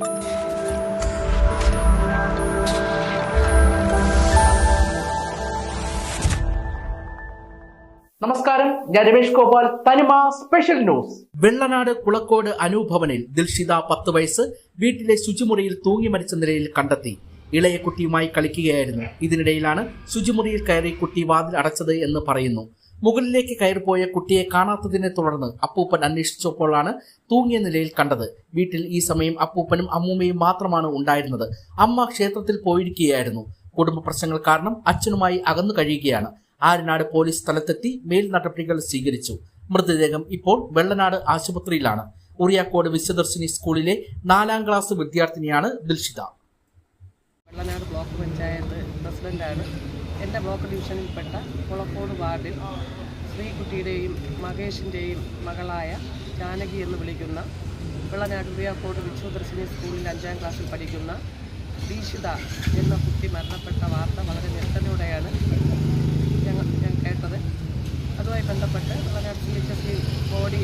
നമസ്കാരം. ഞാൻ Ramesh Gopal. Thanima special news Vellanad Kulakkode അനുഭവനിൽ ദിൽഷിത പത്ത് വയസ്സ് വീട്ടിലെ ശുചിമുറിയിൽ തൂങ്ങി മരിച്ച നിലയിൽ കണ്ടെത്തി. ഇളയ കുട്ടിയുമായി കളിക്കുകയായിരുന്നു. ഇതിനിടയിലാണ് ശുചിമുറിയിൽ കയറി കുട്ടി വാതിൽ അടച്ചത് എന്ന് പറയുന്നു. മുകളിലേക്ക് കയറിപ്പോയ കുട്ടിയെ കാണാത്തതിനെ തുടർന്ന് അപ്പൂപ്പൻ അന്വേഷിച്ചപ്പോഴാണ് തൂങ്ങിയ നിലയിൽ കണ്ടത്. വീട്ടിൽ ഈ സമയം അപ്പൂപ്പനും അമ്മൂമ്മയും മാത്രമാണ് ഉണ്ടായിരുന്നത്. അമ്മ ക്ഷേത്രത്തിൽ പോയിരിക്കുകയായിരുന്നു. കുടുംബ പ്രശ്നങ്ങൾ കാരണം അച്ഛനുമായി അകന്നു കഴിയുകയാണ്. ആരനാട് പോലീസ് സ്ഥലത്തെത്തി മേൽ നടപടികൾ സ്വീകരിച്ചു. മൃതദേഹം ഇപ്പോൾ വെള്ളനാട് ആശുപത്രിയിലാണ്. ഉറിയാക്കോട് വിശ്വദർശിനി സ്കൂളിലെ നാലാം ക്ലാസ് വിദ്യാർത്ഥിനിയാണ് ദിൽഷിത. വെള്ളനാട് ബ്ലോക്ക് പഞ്ചായത്ത് പ്രസിഡന്റാണ് എന്റെ ബ്ലോക്ക് ഡിവിഷനിൽപ്പെട്ട കുളക്കോട് വാർഡിൽ ശ്രീകുട്ടിയുടെയും മഹേഷിന്റെയും മകളായ ജാനകി എന്ന് വിളിക്കുന്ന വെള്ളനാട് ഉറിയാക്കോട് വിശ്വദർശിനി സ്കൂളിൽ അഞ്ചാം ക്ലാസ്സിൽ പഠിക്കുന്ന ദീക്ഷിത എന്ന കുട്ടി മരണപ്പെട്ട വാർത്ത വളരെ ഞെട്ടലോടെയാണ് ഞങ്ങൾ ഞാൻ കേട്ടത്. അതുമായി ബന്ധപ്പെട്ട് Vilanad C H S body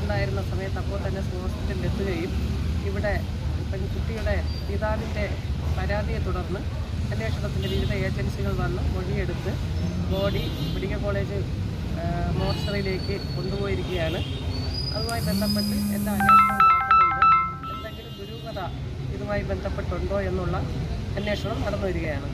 ഉണ്ടായിരുന്ന സമയത്ത് അപ്പോൾ തന്നെ ഹോസ്പിറ്റലിൽ എത്തുകയും ഇവിടെ പെൺകുട്ടിയുടെ പിതാവിന്റെ പരാതിയെ തുടർന്ന് അന്വേഷണത്തിന്റെ വിവിധ ഏജൻസികൾ വന്ന് മൊഴിയെടുത്ത് ബോഡി മെഡിക്കൽ കോളേജ് മോർച്ചറിയിലേക്ക് കൊണ്ടുപോയിരിക്കുകയാണ്. അതുമായി ബന്ധപ്പെട്ട് എല്ലാ അന്വേഷണവും എന്തെങ്കിലും ദുരൂഹത ഇതുമായി ബന്ധപ്പെട്ടുണ്ടോ എന്നുള്ള അന്വേഷണം നടന്നു വരികയാണ്.